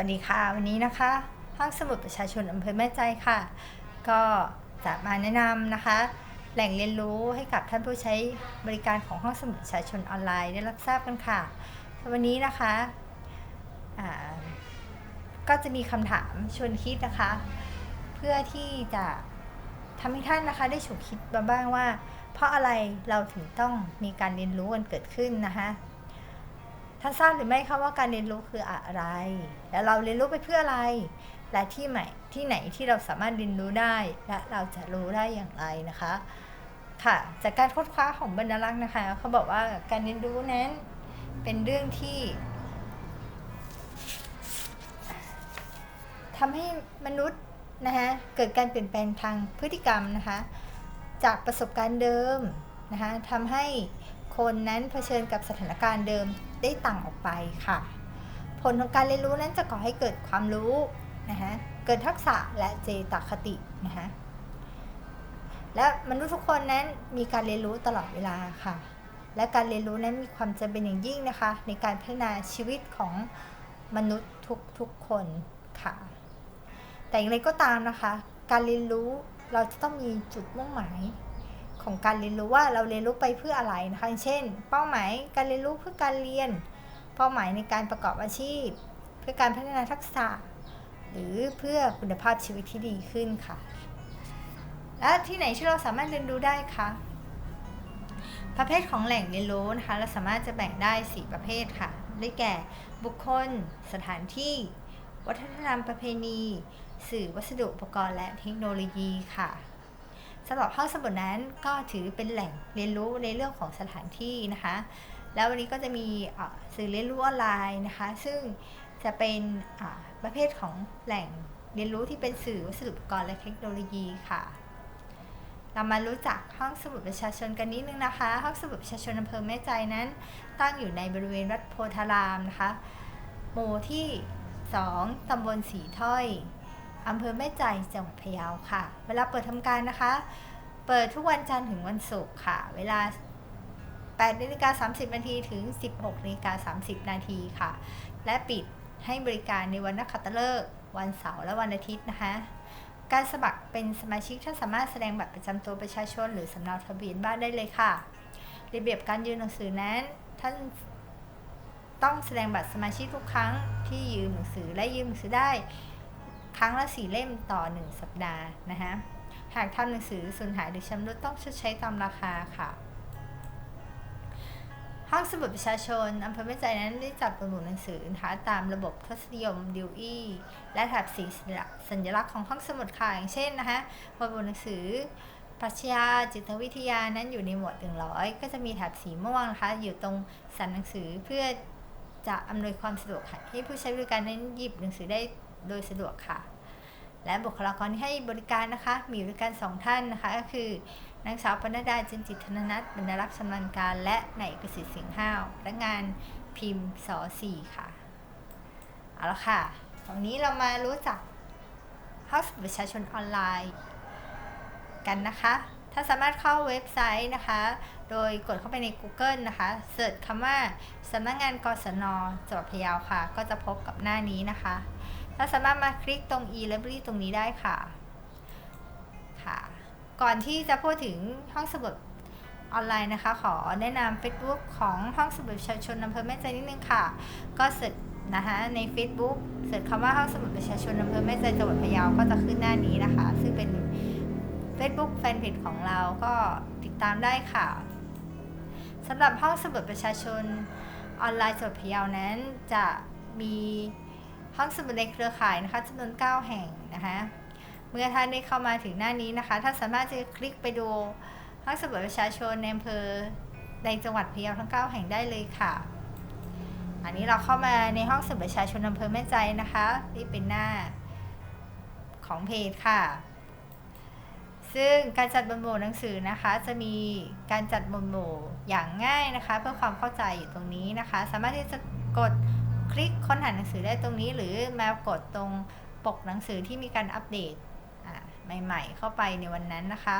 วัสดีค่ะ วันนี้นะคะ ห้องสมุดประชาชนอำเภอแม่ใจค่ะ ก็จะมาแนะนำนะคะ แหล่งเรียนรู้ให้กับท่านผู้ใช้บริการของห้องสมุดประชาชนออนไลน์ได้รับทราบกันค่ะวันนี้นะคะก็จะมีคำถามชวนคิดนะคะ เพื่อที่จะทำให้ท่านนะคะได้ฉุกคิดมาบ้างว่า เพราะอะไรเราถึงต้องมีการเรียนรู้กันเกิดขึ้นนะคะ ท่านทราบหรือไม่คะว่าการเรียนรู้คืออะไร และเราเรียนรู้ไปเพื่ออะไร และที่ใหม่ที่ไหนที่เราสามารถเรียนรู้ได้ และเราจะรู้ได้อย่างไรนะคะ ค่ะจากการค้นคว้าของบรรลักษ์นะคะ เขาบอกว่าการเรียนรู้นั้นเป็นเรื่องที่ทำให้มนุษย์นะคะเกิดการเปลี่ยนแปลงทางพฤติกรรมนะคะ จากประสบการณ์เดิมนะคะทำให้ คนนั้นเผชิญกับสถานการณ์เดิมได้ต่างออกไปค่ะ ผลของการเรียนรู้นั้นจะก่อให้เกิดความรู้นะคะเกิดทักษะและเจตคตินะคะและมนุษย์ทุกคนนั้นมีการเรียนรู้ตลอดเวลาค่ะ และการเรียนรู้นั้นมีความจำเป็นอย่างยิ่งนะคะ ในการพัฒนาชีวิตของมนุษย์ทุกๆคนค่ะ แต่อย่างไรก็ตามนะคะ การเรียนรู้เราจะต้องมีจุดมุ่งหมาย ของการเรียนรู้ว่าเราเรียนรู้ไปเพื่ออะไรนะคะเช่น เป้าหมายการเรียนรู้เพื่อการเรียน เป้าหมายในการประกอบอาชีพ เพื่อการพัฒนาทักษะ หรือเพื่อคุณภาพชีวิตที่ดีขึ้นค่ะ และที่ไหนที่เราสามารถเรียนรู้ได้คะประเภทของแหล่งเรียนรู้นะคะเราสามารถจะแบ่งได้ 4 ประเภทค่ะ ได้แก่บุคคล สถานที่ วัฒนธรรมประเพณี สื่อวัสดุอุปกรณ์และเทคโนโลยีค่ะ สำหรับห้องสมุดนั้นก็ถือเป็นแหล่งเรียนรู้ในเรื่องของสถานที่นะคะ แล้ววันนี้ก็จะมีสื่อเรียนรู้ออนไลน์นะคะ ซึ่งจะเป็นประเภทของแหล่งเรียนรู้ที่เป็นสื่อวัสดุอุปกรณ์และเทคโนโลยีค่ะ เรามารู้จักห้องสมุดประชาชนกันนิดนึงนะคะ ห้องสมุดประชาชนอำเภอแม่ใจนั้น ตั้งอยู่ในบริเวณวัดโพธารามนะคะ หมู่ที่ 2ตำบลสีถ้อย อำเภอแม่ใจจังหวัดพะเยาค่ะ เวลาเปิดทำการนะคะ เปิดทุกวันจันทร์ถึงวันศุกร์ค่ะ เวลา8นาฬิกา30 นาทีถึง 16นาฬิกา30 นาทีค่ะ และปิดให้บริการในวันนักขัตฤกษ์วันเสาร์และวันอาทิตย์นะคะ การสมัครเป็นสมาชิกท่านสามารถแสดงบัตรประจำตัวประชาชน หรือสำเนาทะเบียนบ้านได้เลยค่ะ ระเบียบการยืนหนังสือนั้น ท่านต้องแสดงบัตรสมาชิกทุกครั้งที่ยืมหนังสือและยืมหนังสือได้ ครั้งละสี่เล่มต่อ 1 สัปดาห์นะคะหากทำหนังสือสูญหายหรือชำรุดต้องชดใช้ตามราคาค่ะ ห้องสมุดประชาชนอำเภอแม่ใจนั้นได้จัดประมูลหนังสือนะคะตามระบบทศนิยมดิวอี้และแถบสีสัญลักษณ์ของห้องสมุดค่ะอย่างเช่นนะคะประมูลหนังสือปรัชญาจิตวิทยานั้นอยู่ในหมวด 100 ก็จะมีแถบสีม่วงนะคะอยู่ตรงสันหนังสือเพื่อจะอำนวยความสะดวกให้ผู้ใช้บริการนั้นหยิบหนังสือได้ โดยสะดวกค่ะ และบุคลากรที่ให้บริการนะคะ มีบริการสองท่านนะคะ ก็คือนางสาวปนดาจินจิตธนนัทบรรลักษ์ชำนาญการ และนายเอกสิทธิ์สิงห์ห้าวและงานพิมพ์สอสี่ค่ะเอาละค่ะวันนี้เรามารู้จักห้องสมุดประชาชนออนไลน์กันนะคะ ถ้าสามารถเข้าเว็บไซต์นะคะ โดยกดเข้าไปใน Google นะคะเสิร์ชคำว่าสำนักงงานกศนจังหวัดพะเยาค่ะ ก็จะพบกับหน้านี้นะคะ เราสามารถมาคลิกตรง e-library ตรงนี้ได้ค่ะค่ะ ก่อนที่จะพูดถึงห้องสมุดออนไลน์นะคะ ขอแนะนำ Facebook ของห้องสมุดประชาชนอำเภอแม่ใจนิดนึงค่ะ ก็เสร์ชนะคะใน Facebook เสิร์ชคำว่าห้องสมุดประชาชนอำเภอแม่ใจจังหวัดพะเยาก็จะขึ้นหน้านี้นะคะ ซึ่งเป็น Facebook แฟนเพจของเราก็ติดตามได้ค่ะสำหรับห้องสมุดประชาชนออนไลน์จังหวัดพะเยานั้นจะมี ห้องสมุดในเครือข่ายนะคะจำนวน 9 แห่งนะคะ เมื่อท่านได้เข้ามาถึงหน้านี้นะคะ ท่านสามารถจะคลิกไปดูห้องสมุดประชาชนในอำเภอในจังหวัดพะเยาทั้ง 9 แห่งได้เลยค่ะ อันนี้เราเข้ามาในห้องสมุดประชาชนอำเภอแม่ใจนะคะนี่เป็นหน้าของเพจค่ะ ซึ่งการจัดบนหมู่หนังสือนะคะ จะมีการจัดบนหมู่อย่างง่ายนะคะ เพื่อความเข้าใจอยู่ตรงนี้นะคะ สามารถที่จะกด คลิกค้นหาหนังสือได้ตรงนี้ หรือแมวกดตรงปกหนังสือที่มีการอัปเดตใหม่ๆ เข้าไปในวันนั้นนะคะ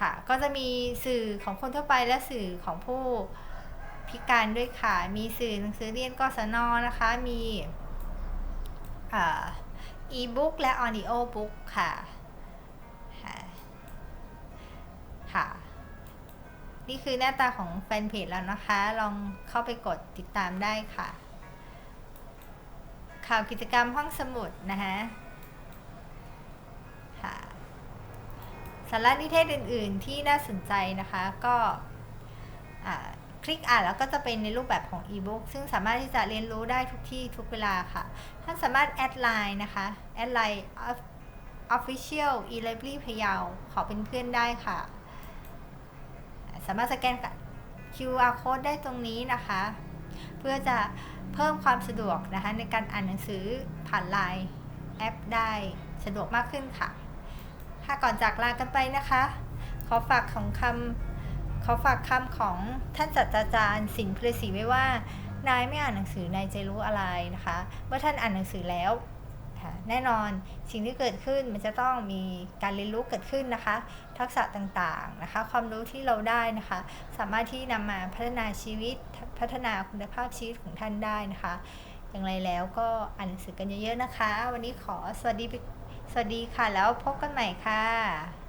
ค่ะก็จะมีสื่อของคนทั่วไปและสื่อของผู้พิการด้วยค่ะ มีสื่อหนังสือเรียนกศนนะคะ มีอีบุ๊กและ audio book ค่ะ ค่ะค่ะ นี่คือหน้าตาของแฟนเพจแล้วนะคะ ลองเข้าไปกดติดตามได้ค่ะ ข่าวกิจกรรมห้องสมุดนะคะค่ะสาระนิเทศอื่น ๆ ที่น่าสนใจนะคะก็คลิกอ่านแล้วก็จะเป็นในรูปแบบของอีบุ๊กซึ่งสามารถที่จะเรียนรู้ได้ทุกที่ทุกเวลาค่ะ ท่านสามารถแอดไลน์นะคะแอดไลน์ official e library พยาวขอเป็นเพื่อนได้ค่ะ สามารถสแกน QR code ได้ตรงนี้นะคะ เพื่อจะเพิ่มความสะดวกนะคะในการอ่านหนังสือผ่านไลน์แอปได้สะดวกมากขึ้นค่ะค่ะก่อนจากลากันไปนะคะ ขอฝากของคำขอฝากคำของท่านศาสตราจารย์สินเพลศรีไว้ว่านายไม่อ่านหนังสือนายจะรู้อะไรนะคะ เมื่อท่านอ่านหนังสือแล้ว ค่ะแน่นอนสิ่งที่เกิดขึ้นมันจะต้องมีการเรียนรู้เกิดขึ้นนะคะ ทักษะต่างๆนะคะ ความรู้ที่เราได้นะคะ สามารถที่นำมาพัฒนาชีวิตพัฒนาคุณภาพชีวิตของท่านได้นะคะ อย่างไรแล้วก็อ่านหนังสือกันเยอะๆนะคะ วันนี้ขอสวัสดีสวัสดีค่ะ แล้วพบกันใหม่ค่ะ